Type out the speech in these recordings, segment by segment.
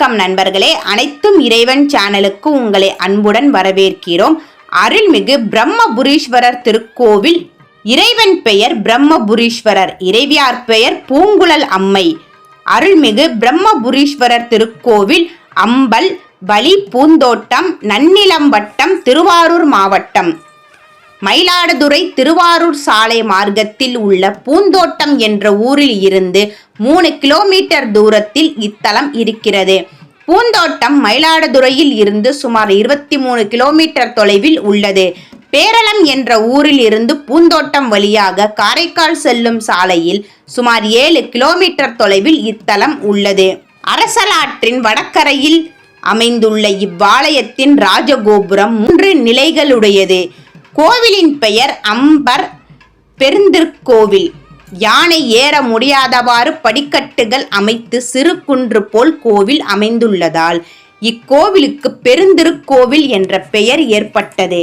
வணக்கம் நண்பர்களே. அனைத்தும் இறைவன் சேனலுக்கு உங்களை அன்புடன் வரவேற்கிறோம். அருள்மிகு பிரம்மபுரீஸ்வரர் திருக்கோவில். இறைவன் பெயர் பிரம்மபுரீஸ்வரர். இறைவியார் பெயர் பூங்குழல் அம்மை. அருள்மிகு பிரம்மபுரீஸ்வரர் திருக்கோவில் அம்பல் வலி பூந்தோட்டம் நன்னிலம்பட்டம் திருவாரூர் மாவட்டம். மயிலாடுதுறை திருவாரூர் சாலை மார்க்கத்தில் உள்ள பூந்தோட்டம் என்ற ஊரில் இருந்து மூணு கிலோமீட்டர் தூரத்தில் இத்தலம் இருக்கிறது. பூந்தோட்டம் மயிலாடுதுறையில் இருந்து சுமார் இருபத்தி மூணு கிலோமீட்டர் தொலைவில் உள்ளது. பேரளம் என்ற ஊரில் இருந்து பூந்தோட்டம் வழியாக காரைக்கால் செல்லும் சாலையில் சுமார் ஏழு கிலோமீட்டர் தொலைவில் இத்தலம் உள்ளது. அரசலாற்றின் வடக்கரையில் அமைந்துள்ள இவ்வாலயத்தின் ராஜகோபுரம் மூன்று நிலைகளுடையது. கோவிலின் பெயர் அம்பர் பெருந்திருக்கோவில். யானை ஏற முடியாதவாறு படிக்கட்டுகள் அமைத்து சிறு குன்று போல் கோவில் அமைந்துள்ளதால் இக்கோவிலுக்கு பெருந்திருக்கோவில் என்ற பெயர் ஏற்பட்டது.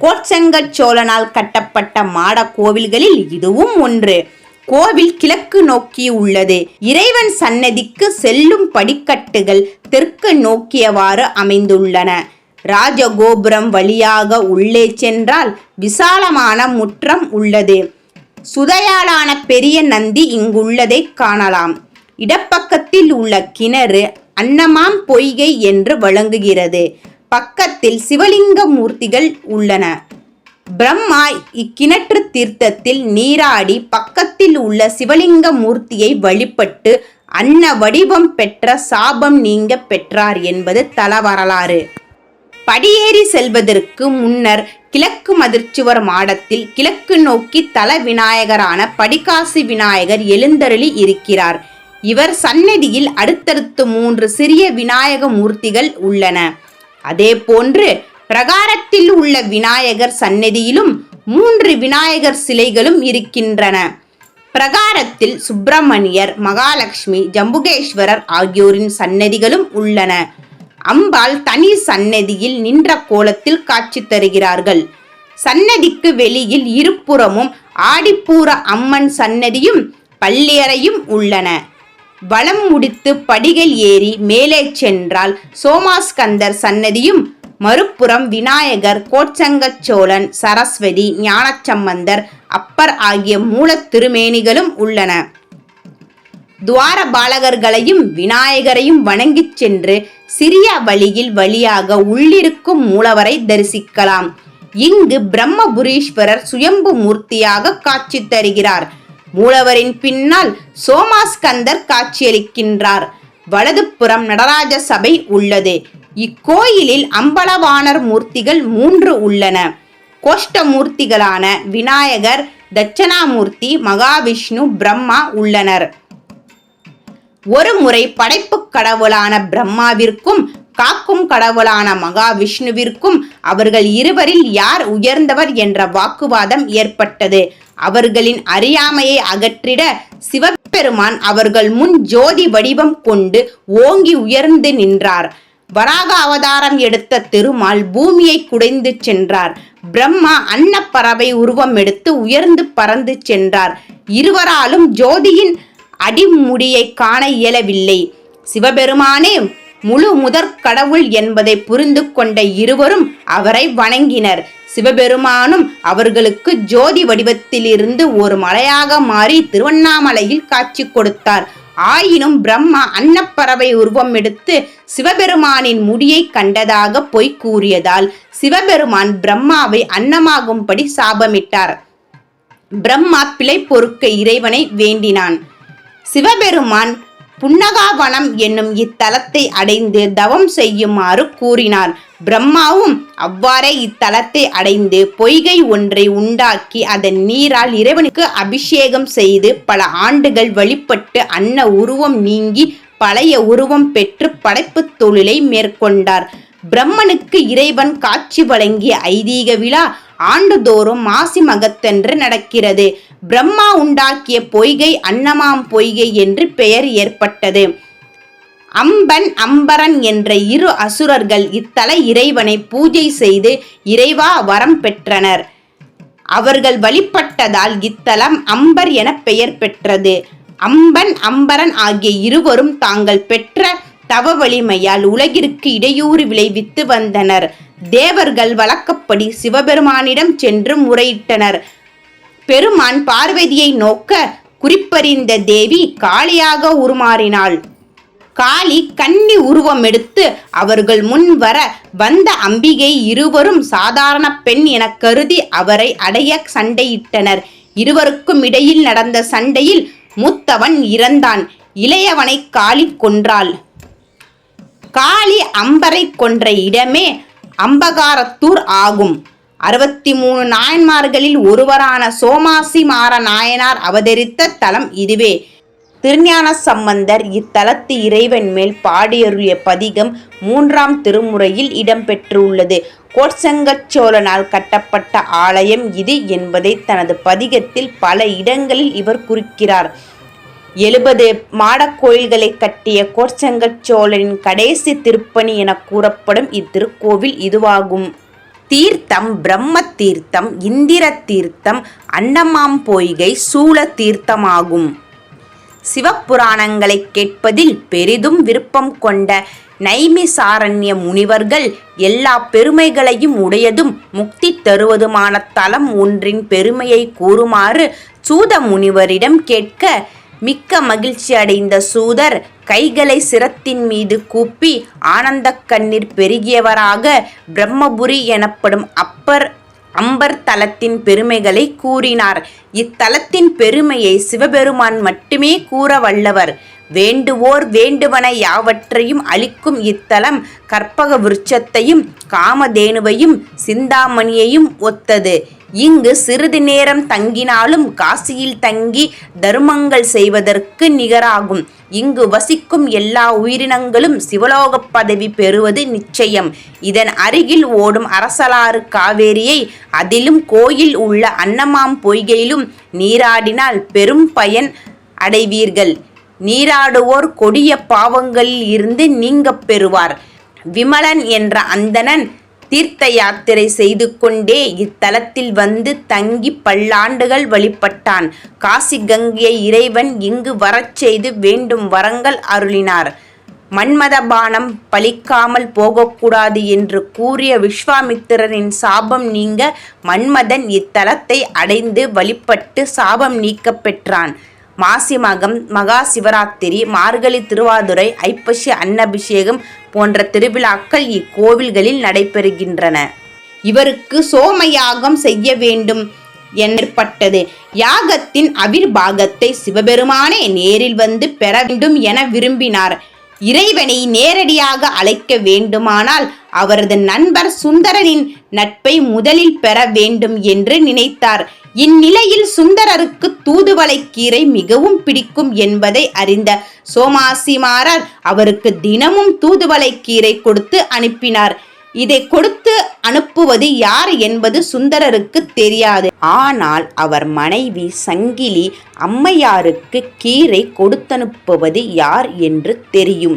கோட்செங்கச் சோழனால் கட்டப்பட்ட மாட கோவில்களில் இதுவும் ஒன்று. கோவில் கிழக்கு நோக்கி உள்ளது. இறைவன் சன்னதிக்கு செல்லும் படிக்கட்டுகள் தெற்கு நோக்கியவாறு அமைந்துள்ளன. ராஜகோபுரம் வழியாக உள்ளே சென்றால் விசாலமான முற்றம் உள்ளது. சுதையாலான பெரிய நந்தி இங்குள்ளதை காணலாம். இடப்பக்கத்தில் உள்ள கிணறு அன்னமாம் பொய்கை என்று வழங்குகிறது. பக்கத்தில் சிவலிங்க மூர்த்திகள் உள்ளன. பிரம்மா இக்கிணற்று தீர்த்தத்தில் நீராடி பக்கத்தில் உள்ள சிவலிங்க மூர்த்தியை வழிபட்டு அன்ன வடிவம் பெற்ற சாபம் நீங்க பெற்றார் என்பது தல வரலாறு படியேறி செல்வதற்கு முன்னர் கிழக்கு மதிர்ச்சுவர் மாடத்தில் கிழக்கு நோக்கி தல விநாயகரான படிகாசி விநாயகர் எழுந்தருளி இருக்கிறார். இவர் சன்னதியில் அடுத்தடுத்து மூன்று சிறிய விநாயக மூர்த்திகள் உள்ளன. அதே போன்று பிரகாரத்தில் உள்ள விநாயகர் சன்னதியிலும் மூன்று விநாயகர் சிலைகளும் இருக்கின்றன. பிரகாரத்தில் சுப்பிரமணியர் மகாலட்சுமி ஜம்புகேஸ்வரர் ஆகியோரின் சன்னதிகளும் உள்ளன. அம்பாள் தனி சன்னதியில் நின்ற கோலத்தில் காட்சி தருகிறார்கள். சன்னதிக்கு வெளியில் இருபுறமும் ஆடிப்பூர அம்மன் சன்னதியும் பள்ளியறையும் உள்ளன. வலம் முடித்து படிகள் ஏறி மேலே சென்றால் சோமாஸ்கந்தர் சன்னதியும் மறுபுறம் விநாயகர் கோச்சங்கச் சோழன் சரஸ்வதி ஞானச்சம்பந்தர் அப்பர் ஆகிய மூலத் திருமேனிகளும் உள்ளன. துவார பாலகர்களையும் விநாயகரையும் வணங்கிச் சென்று சிறிய வழியில் வழியாக உள்ளிருக்கும் மூலவரை தரிசிக்கலாம். இங்கு பிரம்மபுரீஸ்வரர் சுயம்பு மூர்த்தியாக காட்சி தருகிறார். மூலவரின் பின்னால் சோமாஸ்கந்தர் காட்சியளிக்கின்றார். வலதுப்புறம் நடராஜ சபை உள்ளது. இக்கோயிலில் அம்பலவாணர் மூர்த்திகள் மூன்று உள்ளன. கோஷ்ட மூர்த்திகளான விநாயகர் தட்சணாமூர்த்தி மகாவிஷ்ணு பிரம்மா உள்ளனர். ஒரு முறை படைப்பு கடவுளான பிரம்மாவிற்கும் காக்கும் கடவுளான மகாவிஷ்ணுவிற்கும் அவர்கள் இருவரில் யார் உயர்ந்தவர் என்ற வாக்குவாதம் ஏற்பட்டது. அவர்களின் அறியாமையை அகற்றிட சிவபெருமான் அவர்கள் முன் ஜோதி வடிவம் கொண்டு ஓங்கி உயர்ந்து நின்றார். வராக அவதாரம் எடுத்த திருமால் பூமியை குடைந்து சென்றார். பிரம்மா அன்னப்பறவை உருவம் எடுத்து உயர்ந்து பறந்து சென்றார். இருவராலும் ஜோதியின் அடிமுடியை காண இயலவில்லை. சிவபெருமானே முழு முதற் கடவுள் என்பதை புரிந்து கொண்ட இருவரும் அவரை வணங்கினர். சிவபெருமானும் அவர்களுக்கு ஜோதி வடிவத்திலிருந்து ஒரு மலையாக மாறி திருவண்ணாமலையில் காட்சி கொடுத்தார். ஆயினும் பிரம்மா அன்னப்பறவை உருவம் எடுத்து சிவபெருமானின் முடியை கண்டதாக பொய் கூறியதால் சிவபெருமான் பிரம்மாவை அன்னமாகும்படி சாபமிட்டார். பிரம்மா பிழை பொறுக்க இறைவனை வேண்டினான். சிவபெருமான் புன்னகாவனம் என்னும் இத்தலத்தை அடைந்து தவம் செய்யுமாறு கூறினார். பிரம்மாவும் அவ்வாறே இத்தலத்தை அடைந்து பொய்கை ஒன்றை உண்டாக்கி அதன் நீரால் இறைவனுக்கு அபிஷேகம் செய்து பல ஆண்டுகள் வழிபட்டு அன்ன உருவம் நீங்கி பழைய உருவம் பெற்று படைப்புத் தொழிலை மேற்கொண்டார். பிரம்மனுக்கு இறைவன் காட்சி வழங்கிய ஐதீக விழா ஆண்டுதோறும் மாசி மகத்தென்று நடக்கிறது. பிரம்மா உண்டாக்கிய பொய்கை அன்னமாம் பொய்கை என்று பெயர் ஏற்பட்டது. அம்பன் அம்பரன் என்ற இரு அசுரர்கள் இத்தல இறைவனை பூஜை செய்து இறைவா வரம் பெற்றனர். அவர்கள் வழிபட்டதால் இத்தலம் அம்பர் என பெயர் பெற்றது. அம்பன் அம்பரன் ஆகிய இருவரும் தாங்கள் பெற்ற தவ வலிமையால் உலகிற்கு இடையூறு விளைவித்து வந்தனர். தேவர்கள் வழக்கப்படி சிவபெருமானிடம் சென்று முறையிட்டனர். பெருமான் பார்வதியை நோக்க குறிப்பறிந்த தேவி காளியாக உருமாறினாள். காளி கன்னி உருவம் எடுத்து அவர்கள் முன் வர வந்த அம்பிகை இருவரும் சாதாரண பெண் என கருதி அவரை அடைய சண்டையிட்டனர். இருவருக்கும் இடையில் நடந்த சண்டையில் மூத்தவன் இறந்தான். இளையவனை காளி கொன்றாள். காளி அம்பரை கொன்ற இடமே அம்பகாரத்தூர் ஆகும். அறுபத்தி மூணு நாயன்மார்களில் ஒருவரான சோமாசி மாற நாயனார் அவதரித்த தலம் இதுவே. திருஞான சம்பந்தர் இத்தலத்து இறைவன் மேல் பாடியருளிய பதிகம் மூன்றாம் திருமுறையில் இடம்பெற்றுள்ளது. கோட்சங்கச் சோழனால் கட்டப்பட்ட ஆலயம் இது என்பதை தனது பதிகத்தில் பல இடங்களில் இவர் குறிக்கிறார். எழுபது மாடக் கோயில்களை கட்டிய கோட்சங்கச் சோழனின் கடைசி திருப்பணி என கூறப்படும் இத்திருக்கோவில் இதுவாகும். தீர்த்தம் பிரம்ம தீர்த்தம் இந்திர தீர்த்தம் அன்னமாம் பொய்கை சூழ தீர்த்தமாகும். சிவப்புராணங்களை கேட்பதில் பெரிதும் விருப்பம் கொண்ட நைமிசாரண்ய முனிவர்கள் எல்லா பெருமைகளையும் உடையதும் முக்தி தருவதுமான தலம் ஒன்றின் பெருமையை கூறுமாறு சூத முனிவரிடம் கேட்க மிக்க மகிழ்ச்சி அடைந்த சூதர் கைகளை சிரத்தின் மீது கூப்பி ஆனந்த கண்ணீர் பெருகியவராக பிரம்மபுரி எனப்படும் அப்பர் அம்பர் தலத்தின் பெருமைகளை கூறினார். இத்தலத்தின் பெருமையை சிவபெருமான் மட்டுமே கூற வல்லவர். வேண்டுவோர் வேண்டுவன யாவற்றையும் அளிக்கும் இத்தலம் கற்பக விருட்சத்தையும் காமதேனுவையும் சிந்தாமணியையும் ஒத்தது. இங்கு சிறிது நேரம் தங்கினாலும் காசியில் தங்கி தர்மங்கள் செய்வதற்கு நிகராகும். இங்கு வசிக்கும் எல்லா உயிரினங்களும் சிவலோக பதவி பெறுவது நிச்சயம். இதன் அருகில் ஓடும் அரசலாறு காவேரியை அதிலும் கோயில் உள்ள அன்னமாம் பொய்கையிலும் நீராடினால் பெரும் பயன் அடைவீர்கள். நீராடுவோர் கொடிய பாவங்களில் இருந்து நீங்கப் பெறுவார். விமலன் என்ற அந்தணன் தீர்த்த யாத்திரை செய்து கொண்டே இத்தலத்தில் வந்து தங்கி பல்லாண்டுகள் வழிபட்டான். காசி கங்கையை இறைவன் இங்கு வரச் செய்து வேண்டும் வரங்கள் அருளினார். மன்மத பானம் பலிக்காமல் போகக்கூடாது என்று கூறிய விஸ்வாமித்திரரின் சாபம் நீங்க மன்மதன் இத்தலத்தை அடைந்து வழிபட்டு சாபம் நீக்க பெற்றான். மாசி மகம் மகா சிவராத்திரி மார்கழி திருவாதுரை ஐப்பசி அன்னபிஷேகம் போன்ற திருவிழாக்கள் இக்கோவில்களில் நடைபெறுகின்றன. இவருக்கு சோமயாகம் செய்ய வேண்டும் ஏற்பட்டது யாகத்தின் அவிர்பாகத்தை சிவபெருமானே நேரில் வந்து பெற வேண்டும் என விரும்பினார். இறைவனை நேரடியாக அழைக்க வேண்டுமானால் அவரது நண்பர் சுந்தரனின் நட்பை முதலில் பெற வேண்டும் என்று நினைத்தார். இந்நிலையில் சுந்தரருக்கு தூதுவளை கீரை மிகவும் பிடிக்கும் என்பதை அறிந்த சோமாசிமாரர் அவருக்கு தினமும் தூதுவளை கீரை கொடுத்து அனுப்பினார். இதை கொடுத்து அனுப்புவது யார் என்பது சுந்தரருக்கு தெரியாது. ஆனால் அவர் மனைவி சங்கிலி அம்மையாருக்கு கீரை கொடுத்தனுப்புவது யார் என்று தெரியும்.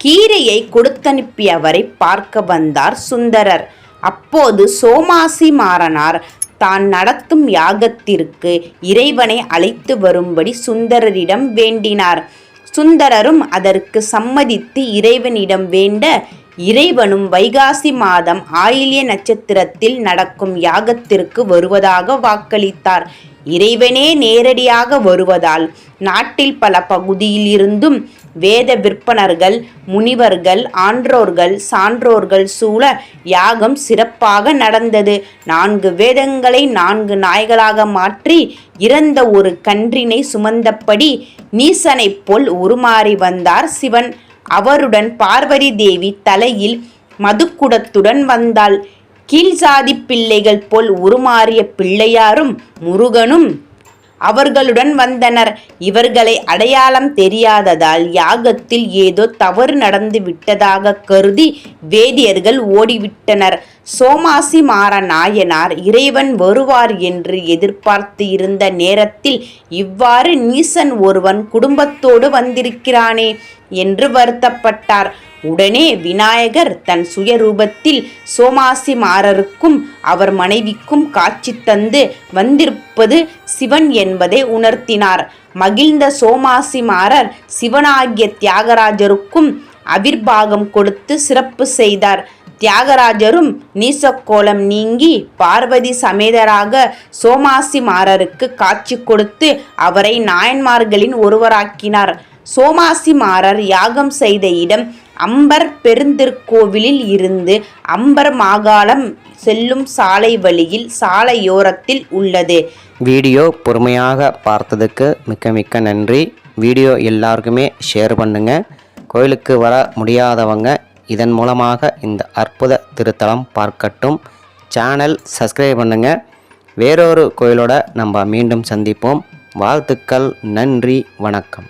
கீரையை கொடுத்தனுப்பியவரை பார்க்க வந்தார் சுந்தரர். அப்போது சோமாசி மாறனார் தான் நடத்தும் யாகத்திற்கு இறைவனை அழைத்து வரும்படி சுந்தரரிடம் வேண்டினார். சுந்தரரும் அதற்கு சம்மதித்து இறைவனிடம் வேண்ட இறைவனும் வைகாசி மாதம் ஆயிலிய நட்சத்திரத்தில் நடக்கும் யாகத்திற்கு வருவதாக வாக்களித்தார். இறைவனே நேரடியாக வருவதால் நாட்டில் பல பகுதியிலிருந்தும் வேத விற்பனர்கள் முனிவர்கள் ஆன்றோர்கள் சான்றோர்கள் சூழ யாகம் சிறப்பாக நடந்தது. நான்கு வேதங்களை நான்கு நாய்களாக மாற்றி இறந்த ஒரு கன்றினை சுமந்தபடி நீசனைப் போல் உருமாறி வந்தார் சிவன். அவருடன் பார்வதி தேவி தலையில் மதுக்குடத்துடன் வந்தாள். கீழ்சாதி பிள்ளைகள் போல் உருமாறிய பிள்ளையாரும் முருகனும் அவர்களுடன் வந்தனர். இவர்களை அடையாளம் தெரியாததால் யாகத்தில் ஏதோ தவறு நடந்து விட்டதாக கருதி வேதியர்கள் ஓடிவிட்டனர். சோமாசி மாற நாயனார் இறைவன் வருவார் என்று எதிர்பார்த்து இருந்த நேரத்தில் இவ்வாறு நீசன் ஒருவன் குடும்பத்தோடு வந்திருக்கிறானே என்று வருத்தப்பட்டார். உடனே விநாயகர் தன் சுயரூபத்தில் சோமாசி மாறருக்கும் அவர் மனைவிக்கும் காட்சி தந்து வந்திருப்பது சிவன் என்பதை உணர்த்தினார். மகிழ்ந்த சோமாசி மாறர் சிவனாகிய தியாகராஜருக்கும் அவிர்பாகம் கொடுத்து சிறப்பு செய்தார். தியாகராஜரும் நீசக்கோலம் நீங்கி பார்வதி சமேதராக சோமாசிமாரருக்கு காட்சி கொடுத்து அவரை நாயன்மார்களின் ஒருவராக்கினார். சோமாசிமாரர் யாகம் செய்த இடம் அம்பர் பெருந்திருக்கோவிலில் இருந்து அம்பர் மாகாளம் செல்லும் சாலை வழியில் சாலையோரத்தில் உள்ளது. வீடியோ பொறுமையாக பார்த்ததுக்கு மிக்க மிக்க நன்றி. வீடியோ எல்லாருக்குமே ஷேர் பண்ணுங்கள் கோயிலுக்கு வர முடியாதவங்க இதன் மூலமாக இந்த அற்புத திருத்தலம் பார்க்கட்டும். சேனல் சப்ஸ்கிரைப் பண்ணுங்கள் வேறொரு கோயிலோட நம்ம மீண்டும் சந்திப்போம். வாழ்த்துக்கள் நன்றி வணக்கம்.